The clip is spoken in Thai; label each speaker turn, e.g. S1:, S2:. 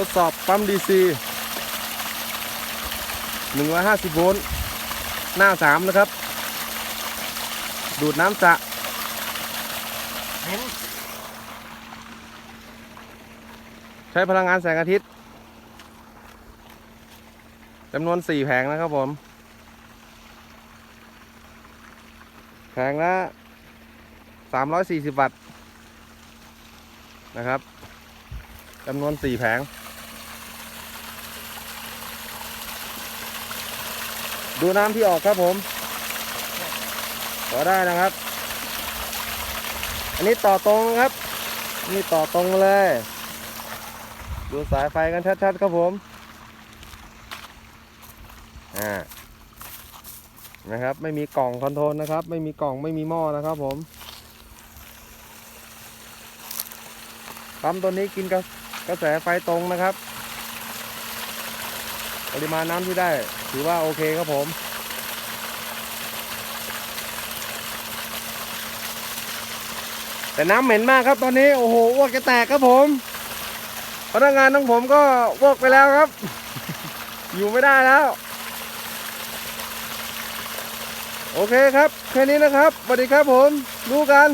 S1: ทดสอบปั๊มดีซี150 โวลต์หน้า 3 นะครับ ดูดน้ำสระ
S2: เห็น
S1: ใช้พลังงานแสงอาทิตย์จำนวน 4 แผงนะครับผม แผงละ 340 วัตต์นะครับจำนวน 4 แผง ดูน้ำที่ออกครับผมต่อได้นะครับ อันนี้ต่อตรงครับนี่ต่อตรงเลย ดูสายไฟกันชัดๆครับผมอ่านะครับ ไม่มีกล่องคอนโทรลนะครับ ไม่มีกล่องไม่มีหม้อนะครับผมปั๊มตัวนี้กินกระกระแสไฟตรงนะครับ ปริมาณน้ำที่ได้ ถือว่าโอเคครับผมแต่น้ำเหม็นมากครับตอนนี้โอ้โหอ้วกจะแตกครับผมพนักงานของผมก็วอกไปแล้วครับ อยู่ไม่ได้แล้ว โอเคครับ แค่นี้นะครับสวัสดีครับผม ดูกัน